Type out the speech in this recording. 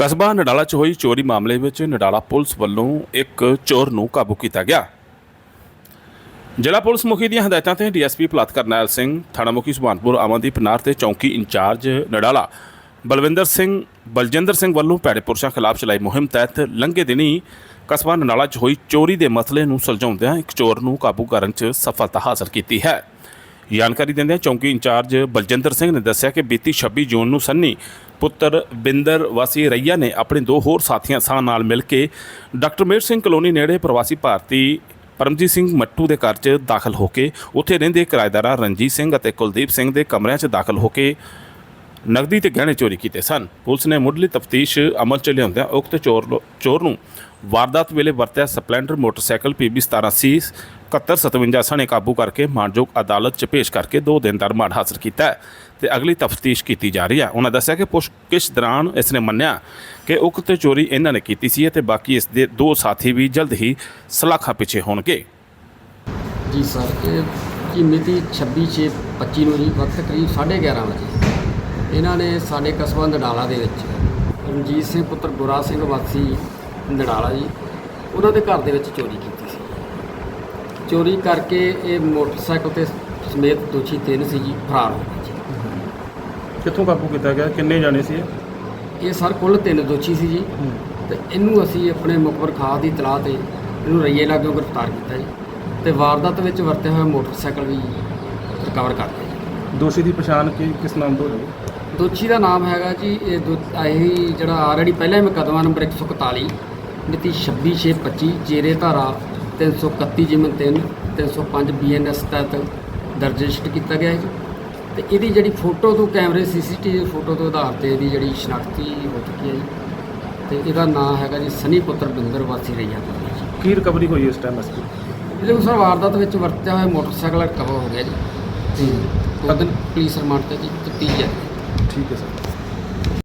ਕਸਬਾ ਨਡਾਲਾ 'ਚ ਹੋਈ ਚੋਰੀ ਮਾਮਲੇ ਵਿੱਚ ਨਡਾਲਾ ਪੁਲਿਸ ਵੱਲੋਂ ਇੱਕ ਚੋਰ ਨੂੰ ਕਾਬੂ ਕੀਤਾ ਗਿਆ। ਜ਼ਿਲ੍ਹਾ ਪੁਲਿਸ ਮੁਖੀ ਦੀਆਂ ਹਦਾਇਤਾਂ ਤੇ ਡੀਐਸਪੀ ਭਲਤ ਕਰਨੈਲ ਸਿੰਘ, ਥਾਣਾ ਮੁਖੀ ਸੁਭਾਨਪੁਰ ਅਮਨਦੀਪ ਨਾਰ ਤੇ ਚੌਂਕੀ ਇੰਚਾਰਜ ਨਡਾਲਾ। ਬਲਵਿੰਦਰ ਸਿੰਘ, ਬਲਜਿੰਦਰ ਸਿੰਘ ਵੱਲੋਂ ਭੈੜੇ ਪੁਰਸ਼ਾਂ ਖਿਲਾਫ ਚਲਾਈ ਮੁਹਿੰਮ ਤਹਿਤ ਲੰਘੇ ਦਿਨੀ ਕਸਬਾ ਨਡਾਲਾ 'ਚ ਹੋਈ ਚੋਰੀ ਦੇ ਮਸਲੇ ਨੂੰ ਸੁਲਝਾਉਂਦਿਆਂ ਇੱਕ ਚੋਰ ਨੂੰ ਕਾਬੂ ਕਰਨ 'ਚ ਸਫਲਤਾ ਹਾਸਲ ਕੀਤੀ ਹੈ। ਜਾਣਕਾਰੀ ਦਿੰਦਿਆਂ ਚੌਂਕੀ ਇੰਚਾਰਜ ਬਲਜਿੰਦਰ ਸਿੰਘ ਨੇ ਦੱਸਿਆ ਕਿ ਬੀਤੀ 26 ਜੂਨ ਨੂੰ ਸੰਨੀ ਪੁੱਤਰ ਬਿੰਦਰ ਵਾਸੀ ਰਈਆ ਨੇ ਆਪਣੇ ਦੋ ਹੋਰ ਸਾਥੀਆਂ ਸਾਹ ਨਾਲ ਮਿਲ ਕੇ ਡਾਕਟਰ ਮੇਰ ਸਿੰਘ ਕਲੋਨੀ ਨੇੜੇ ਪ੍ਰਵਾਸੀ ਭਾਰਤੀ ਪਰਮਜੀਤ ਸਿੰਘ ਮੱਟੂ ਦੇ ਘਰ 'ਚ ਦਾਖਲ ਹੋ ਕੇ ਉੱਥੇ ਰਹਿੰਦੇ ਕਿਰਾਏਦਾਰਾਂ ਰਣਜੀਤ ਸਿੰਘ ਅਤੇ ਕੁਲਦੀਪ ਸਿੰਘ ਦੇ ਕਮਰਿਆਂ 'ਚ ਦਾਖਲ ਹੋ ਕੇ ਨਗਦੀ ਤੇ ਗਹਿਣੇ ਚੋਰੀ ਕੀਤੇ ਸਨ। ਪੁਲਿਸ ਨੇ ਮੁੱਢਲੀ ਤਫਤੀਸ਼ ਅਮਲ ਚ ਲਿਆਉਂਦਿਆਂ ਉਕਤ ਚੋਰ ਚੋਰ ਨੂੰ ਵਾਰਦਾਤ ਵੇਲੇ ਵਰਤਿਆ ਸਪਲੈਂਡਰ ਮੋਟਰਸਾਈਕਲ PB 17C 7157 ਸਣੇ ਕਾਬੂ ਕਰਕੇ ਮਾਨਯੋਗ ਅਦਾਲਤ 'ਚ ਪੇਸ਼ ਕਰਕੇ 2 ਦਿਨ ਦਾ ਰਿਮਾਂਡ ਹਾਸਲ ਕੀਤਾ ਹੈ ਤੇ ਅਗਲੀ ਤਫਤੀਸ਼ ਕੀਤੀ ਜਾ ਰਹੀ ਹੈ। ਉਹਨਾਂ ਦੱਸਿਆ ਕਿ ਪੁੱਛਗਿੱਛ ਦੌਰਾਨ ਇਸ ਨੇ ਮੰਨਿਆ ਕਿ ਉਕਤ ਚੋਰੀ ਇਹਨਾਂ ਨੇ ਕੀਤੀ ਸੀ ਅਤੇ ਬਾਕੀ ਇਸ ਦੇ ਦੋ ਸਾਥੀ ਵੀ ਜਲਦ ਹੀ ਸਲਾਖਾਂ ਪਿੱਛੇ ਹੋਣਗੇ। ਜੀ ਸਰ, ਇਹ ਜੀ ਮਿਤੀ 26/6/25 ਨੂੰ ਜੀ, ਵਕਤ ਕਰੀਬ 11:30 ਵਜੇ। ਇਹਨਾਂ ਨੇ ਸਾਡੇ ਕਸਬਾ ਨਡਾਲਾ ਦੇ ਵਿੱਚ ਰਣਜੀਤ ਸਿੰਘ ਪੁੱਤਰ ਗੁਰਾ ਸਿੰਘ ਵਾਸੀ ਨਡਾਲਾ ਜੀ ਉਹਨਾਂ ਦੇ ਘਰ ਦੇ ਵਿੱਚ ਚੋਰੀ ਕੀਤੀ ਸੀ। ਚੋਰੀ ਕਰਕੇ ਇਹ ਮੋਟਰਸਾਈਕਲ ਤੇ ਸਮੇਤ ਦੋਸ਼ੀ ਤਿੰਨ ਸੀ ਜੀ ਫਰਾਰ ਹੋ ਗਏ ਜੀ। ਕਿੱਥੋਂ ਕਾਬੂ ਕੀਤਾ ਗਿਆ? ਕਿੰਨੇ ਜਾਣੇ ਸੀ ਇਹ? ਇਹ ਸਰ ਕੁੱਲ ਤਿੰਨ ਦੋਸ਼ੀ ਸੀ ਜੀ। ਤੇ ਇਹਨੂੰ ਅਸੀਂ ਆਪਣੇ ਮੁਖਬਰ ਖਾਸ ਦੀ ਤਲਾਹ ਤੇ ਇਹਨੂੰ ਰਈਏ ਲਾਗੋਂ ਗ੍ਰਿਫਤਾਰ ਕੀਤਾ ਜੀ। ਤੇ ਵਾਰਦਾਤ ਵਿੱਚ ਵਰਤਿਆ ਹੋਇਆ ਮੋਟਰਸਾਈਕਲ ਵੀ ਰਿਕਵਰ ਕਰ ਲਿਆ ਜੀ। ਦੋਸ਼ੀ ਦੀ ਪਛਾਣ ਕੀ ਕਿਸ ਨਾਮ ਤੋਂ ਹੋਈ? ਦੋਸ਼ੀ ਦਾ ਨਾਮ ਹੈਗਾ ਜੀ ਇਹ ਦੋ- ਇਹੀ ਜਿਹੜਾ ਆਲਰੇਡੀ ਪਹਿਲਾਂ ਹੀ ਮੁਕੱਦਮਾ ਨੰਬਰ 141 ਮਿਤੀ 26625 ਜੇਰੇ ਧਾਰਾ 331 ਜਿਮਨ 3 305 ਬੀਐਨਐਸ ਤਹਿਤ ਦਰਜ ਰਜਿਸਟਰ ਕੀਤਾ ਗਿਆ ਹੈ ਤੇ ਇਹਦੀ ਜਿਹੜੀ ਫੋਟੋ ਤੋਂ ਕੈਮਰੇ ਸੀਸੀਟੀਵੀ ਫੋਟੋ ਤੋਂ ਆਧਾਰ ਤੇ ਇਹਦੀ ਜਿਹੜੀ ਸ਼ਨਾਖਤੀ ਹੋ ਚੁੱਕੀ ਹੈ ਜੀ। ਤੇ ਇਹਦਾ ਨਾਮ ਹੈਗਾ ਜੀ ਸਨੀ ਪੁੱਤਰ ਬਿੰਦਰ ਵਾਸੀ ਰਈਆ ਜੀ। ਕੀ ਰਿਕਵਰੀ ਹੋਈ ਇਸ ਟਾਈਮ ਅਸਲੀ ਇਹਦੇ ਅਨੁਸਾਰ ਵਾਰਦਾਤ ਵਿੱਚ ਵਰਤਿਆ ਹੋਇਆ ਮੋਟਰਸਾਈਕਲ ਰਿਕਵਰ ਹੋ ਗਿਆ ਜੀ। ਤੇ ਉਹਦੇ ਪੁਲਿਸ ਰਿਮਾਂਡ ਤੇ ਜੀ ਤੀਜ ਹੈ ਠੀਕ ਹੈ ਸਰ।